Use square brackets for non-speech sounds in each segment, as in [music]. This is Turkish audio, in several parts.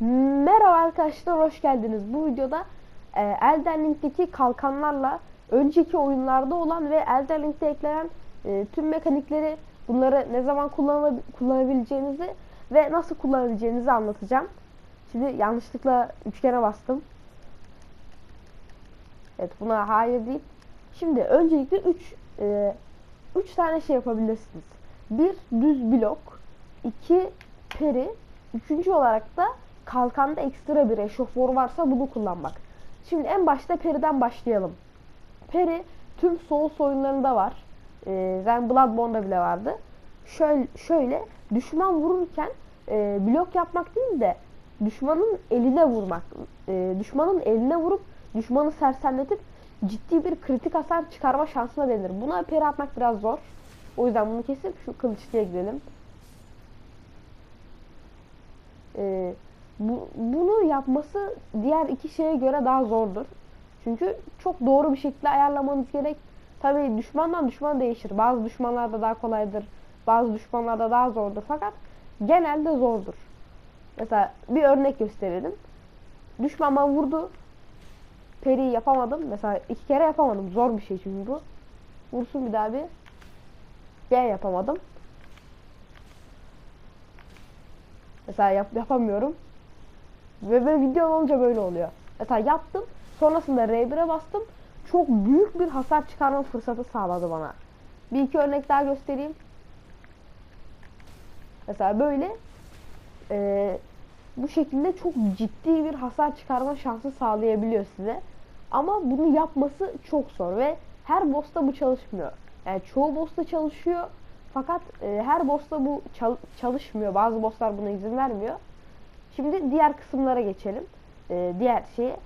Merhaba arkadaşlar hoş geldiniz. Bu videoda e, Elden Ring'deki kalkanlarla önceki oyunlarda olan ve Elden Ring'de eklenen e, tüm mekanikleri bunları ne zaman kullanab- kullanabileceğinizi ve nasıl kullanabileceğinizi anlatacağım. Şimdi yanlışlıkla üçgene bastım. Evet buna hayır deyip şimdi öncelikle 3 3 tane şey yapabilirsiniz. Bir düz blok, iki peri, üçüncü olarak da kalkanda ekstra bir eşoför varsa bunu kullanmak. Şimdi en başta periden başlayalım. Peri tüm Souls oyunlarında var. Ee, ben Bloodborne'da bile vardı. Şöyle, şöyle düşman vururken e, blok yapmak değil de düşmanın eline vurmak. E, düşmanın eline vurup düşmanı sersemletip ciddi bir kritik hasar çıkarma şansına denir. Buna peri atmak biraz zor. O yüzden bunu kesip şu kılıçlıya gidelim. Ee, bu, bunu yapması diğer iki şeye göre daha zordur. Çünkü çok doğru bir şekilde ayarlamanız gerek. Tabii düşmandan düşman değişir. Bazı düşmanlarda daha kolaydır. Bazı düşmanlarda daha zordur. Fakat genelde zordur. Mesela bir örnek gösterelim. Düşman bana vurdu. Periyi yapamadım. Mesela iki kere yapamadım. Zor bir şey çünkü bu. Vursun bir daha bir. G yapamadım. Mesela yap, yapamıyorum. Ve böyle video olunca böyle oluyor. Mesela yaptım. Sonrasında R1'e bastım. Çok büyük bir hasar çıkarma fırsatı sağladı bana. Bir iki örnek daha göstereyim. Mesela böyle e, bu şekilde çok ciddi bir hasar çıkarma şansı sağlayabiliyor size. Ama bunu yapması çok zor ve her boss'ta bu çalışmıyor. Yani çoğu boss'ta çalışıyor fakat e, her boss'ta bu çal- çalışmıyor. Bazı boss'lar buna izin vermiyor. Şimdi diğer kısımlara geçelim. E, diğer şeye.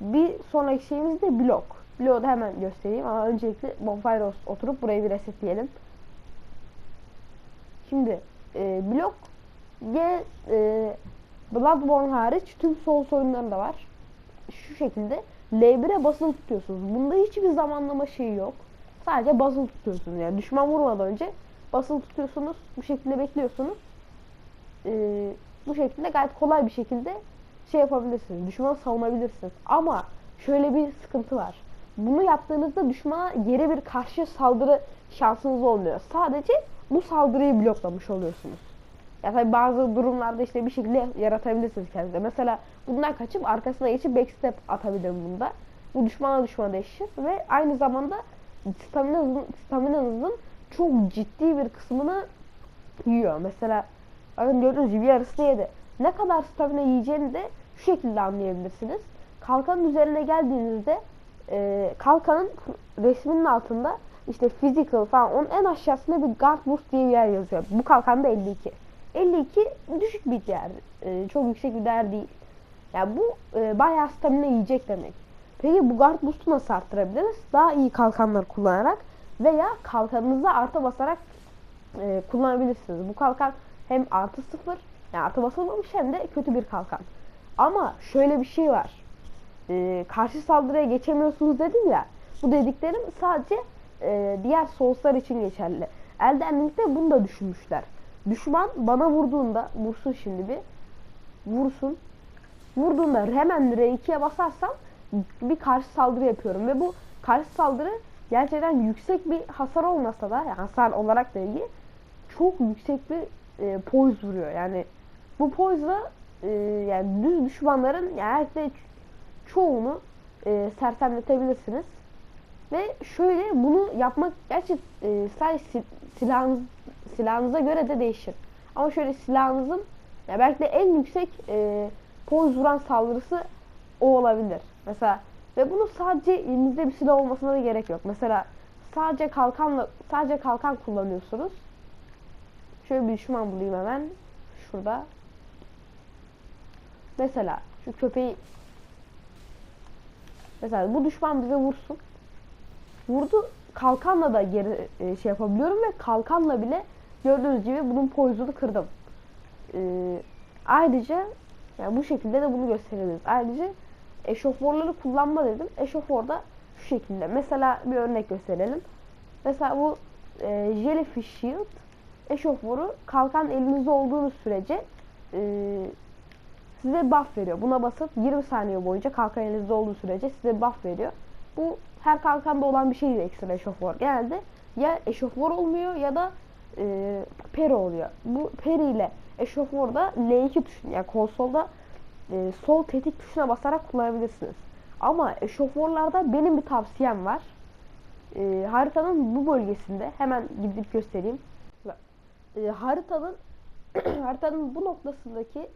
Bir sonraki şeyimiz de blok. Bloğu da hemen göstereyim ama öncelikle bonfire oturup burayı bir resetleyelim. Şimdi e, blok G e, Bloodborne hariç tüm Souls oyunlarında var. Şu şekilde L1'e basılı tutuyorsunuz. Bunda hiçbir zamanlama şeyi yok. Sadece basılı tutuyorsunuz. Yani düşman vurmadan önce basılı tutuyorsunuz. Bu şekilde bekliyorsunuz. Ee, bu şekilde gayet kolay bir şekilde şey yapabilirsiniz. Düşmanı savunabilirsiniz. Ama şöyle bir sıkıntı var. Bunu yaptığınızda düşmana yere bir karşı saldırı şansınız olmuyor. Sadece bu saldırıyı bloklamış oluyorsunuz. Ya tabi bazı durumlarda işte bir şekilde yaratabilirsiniz kendinize. Mesela bundan kaçıp arkasına geçip backstep atabilirim bunda. Bu düşmana düşmana değişir ve aynı zamanda staminanızın, staminanızın çok ciddi bir kısmını yiyor. Mesela bakın gördüğünüz gibi yarısını yedi. Ne kadar stamina yiyeceğini de şu şekilde anlayabilirsiniz. Kalkanın üzerine geldiğinizde e, kalkanın resminin altında işte physical falan onun en aşağısında bir guard boost diye bir yer yazıyor. Bu kalkanda 52. 52 düşük bir değer. E, çok yüksek bir değer değil. Yani bu e, bayağı stamina yiyecek demek. Peki bu guard boost'u nasıl arttırabiliriz? Daha iyi kalkanlar kullanarak veya kalkanınıza artı basarak e, kullanabilirsiniz. Bu kalkan hem artı sıfır yani artı basılmamış hem de kötü bir kalkan. Ama şöyle bir şey var. E, karşı saldırıya geçemiyorsunuz dedim ya. Bu dediklerim sadece e, diğer soğuslar için geçerli. Elden Ring'de bunu da düşünmüşler. Düşman bana vurduğunda vursun şimdi bir. Vursun. Vurduğunda hemen R2'ye basarsam bir karşı saldırı yapıyorum ve bu karşı saldırı gerçekten yüksek bir hasar olmasa da yani hasar olarak da iyi çok yüksek bir e, poise vuruyor. Yani bu poise'la e, yani düz düşmanların yani çoğunu e, sersemletebilirsiniz. Ve şöyle bunu yapmak gerçi e, sadece silahınız, silahınıza göre de değişir. Ama şöyle silahınızın ya belki de en yüksek e, poise vuran saldırısı o olabilir. Mesela ve bunu sadece elinizde bir silah olmasına da gerek yok. Mesela sadece kalkanla sadece kalkan kullanıyorsunuz. Şöyle bir düşman bulayım hemen. Şurada. Mesela şu köpeği Mesela bu düşman bize vursun. Vurdu. Kalkanla da geri e, şey yapabiliyorum ve kalkanla bile gördüğünüz gibi bunun poisone'u kırdım. Ee, ayrıca yani bu şekilde de bunu gösterebiliriz. Ayrıca eşoförleri kullanma dedim. Eşofor da şu şekilde. Mesela bir örnek gösterelim. Mesela bu e, Jellyfish Shield eşoförü kalkan elinizde olduğunuz sürece e, size buff veriyor. Buna basıp 20 saniye boyunca kalkan elinizde olduğu sürece size buff veriyor. Bu her kalkanda olan bir şey değil ekstra eşofman. Genelde ya eşofman olmuyor ya da e, peri oluyor. Bu peri ile eşofmanı L2 tuşuna yani konsolda e, sol tetik tuşuna basarak kullanabilirsiniz. Ama eşofmanlarda benim bir tavsiyem var. E, haritanın bu bölgesinde hemen gidip göstereyim. E, haritanın [clears throat] haritanın bu noktasındaki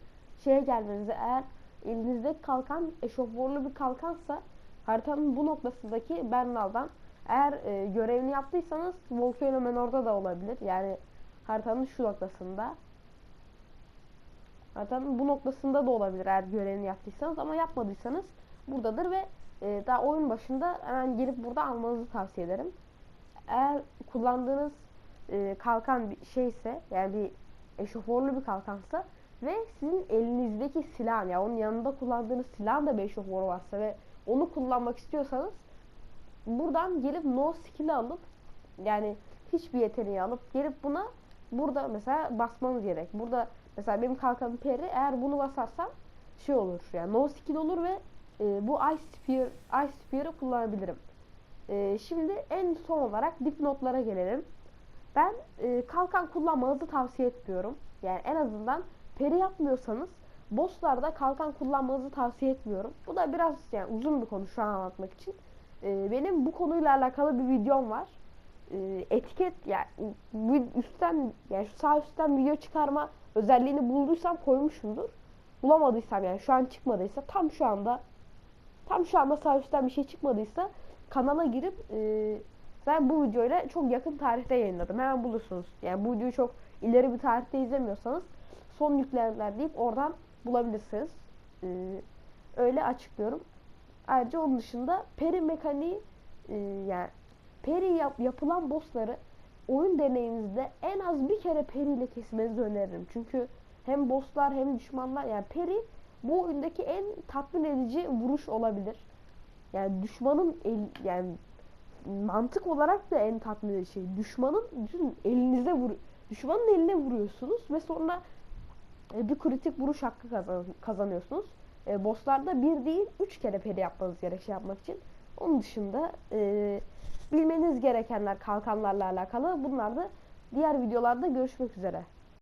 şeye gelmenize eğer elinizdeki kalkan eşofmanlı bir kalkansa haritanın bu noktasındaki Bernal'dan eğer e, görevini yaptıysanız Volcano Menor'da da olabilir. Yani haritanın şu noktasında. Haritanın bu noktasında da olabilir eğer görevini yaptıysanız ama yapmadıysanız buradadır ve e, daha oyun başında hemen gelip burada almanızı tavsiye ederim. Eğer kullandığınız e, kalkan bir şeyse yani bir eşofmanlı bir kalkansa ve sizin elinizdeki silahın ya onun yanında kullandığınız silahın da bir eşofmanı varsa ve onu kullanmak istiyorsanız buradan gelip no skill'i alıp yani hiçbir yeteneği alıp gelip buna burada mesela basmanız gerek. Burada mesela benim kalkanım peri eğer bunu basarsam şey olur yani no skill olur ve e, bu Ice Sphere, Ice Sphere'ı kullanabilirim. E, şimdi en son olarak dipnotlara gelelim. Ben e, kalkan kullanmanızı tavsiye etmiyorum. Yani en azından peri yapmıyorsanız bosslarda kalkan kullanmanızı tavsiye etmiyorum. Bu da biraz yani uzun bir konu şu an anlatmak için. E, benim bu konuyla alakalı bir videom var. E, etiket yani üstten yani şu sağ üstten video çıkarma özelliğini bulduysam koymuşumdur. Bulamadıysam yani şu an çıkmadıysa tam şu anda tam şu anda sağ üstten bir şey çıkmadıysa kanala girip e, ben bu videoyla çok yakın tarihte yayınladım. Hemen bulursunuz. Yani bu videoyu çok ileri bir tarihte izlemiyorsanız son yüklenenler deyip oradan bulabilirsiniz. Ee, öyle açıklıyorum. Ayrıca onun dışında peri mekaniği e, yani peri yap, yapılan bossları oyun deneyiminizde en az bir kere peri ile kesmenizi öneririm. Çünkü hem bosslar hem düşmanlar yani peri bu oyundaki en tatmin edici vuruş olabilir. Yani düşmanın el, yani mantık olarak da en tatmin edici şey. Düşmanın düşün, elinizde vur düşmanın eline vuruyorsunuz ve sonra e, bir kritik vuruş hakkı kazan kazanıyorsunuz. E, bosslarda bir değil üç kere peri yapmanız gerek şey yapmak için. Onun dışında e, bilmeniz gerekenler kalkanlarla alakalı bunlar da diğer videolarda görüşmek üzere.